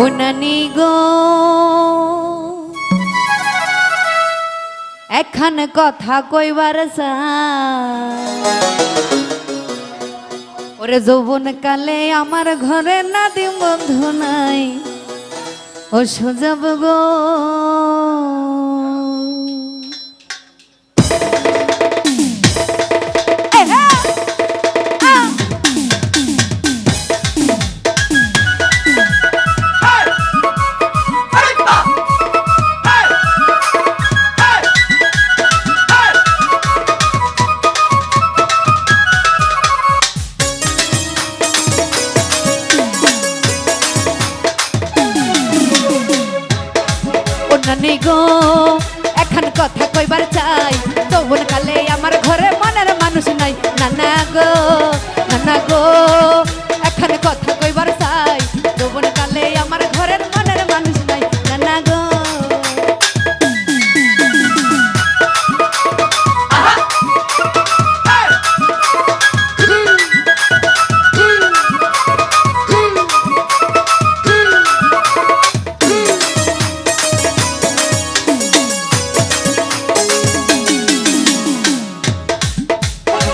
ও নানি এখান কথা কইবার ওরে যৌবন কালে আমার ঘরে নাদি বন্ধু নাই। ও সুযোগ গো। অন্যানি গো, এখন কথা কইবার চাই। তবুন কালে আমার ঘরে মনের মানুষ নাই। নানা গো নানা গো, এখন কথা কইবার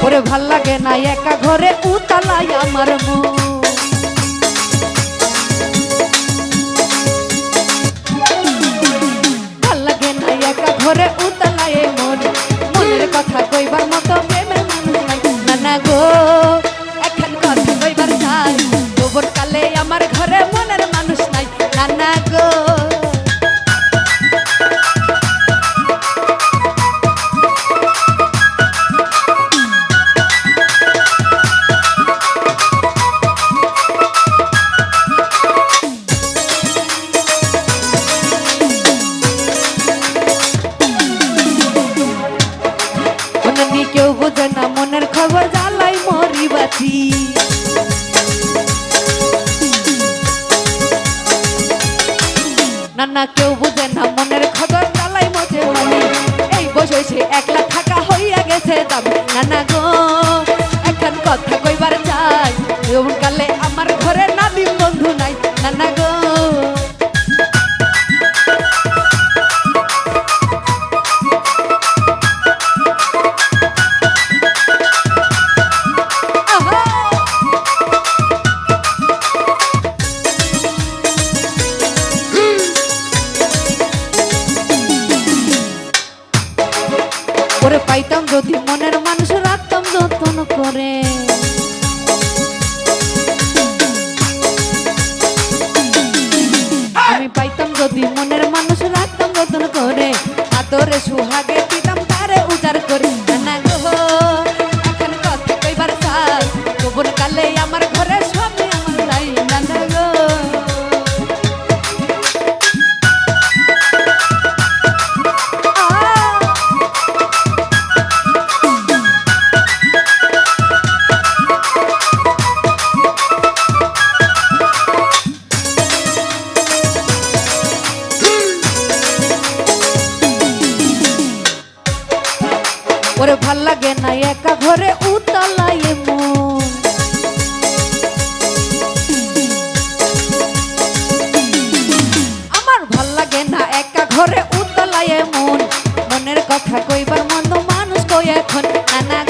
ওরে ভালো লাগে না একা ঘরে উতালাই আমার মন। আমার ঘরে নাদিম বন্ধু নাই। না না গো! ওরে পাইতাম যদি মনের মানুষ রাখতাম যতন করে। যদি মনের মানুষ রাখতাম যতন করে আতরে সুহাগে দিতাম তারে উজার করে। না ওরে ভালো লাগে না একা ঘরে উতলাই মন। আমার ভালো লাগে না একা ঘরে উতলায় মন। মনের কথা কইবার মন মানুষ কই এখন? নানা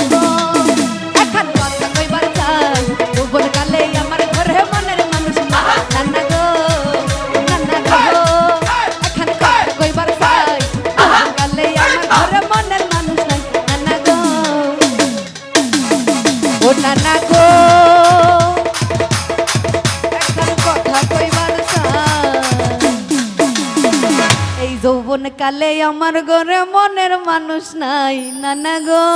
ও নানা গো। এই কালে আমার ঘরে মনের মানুষ নাই নানা গো।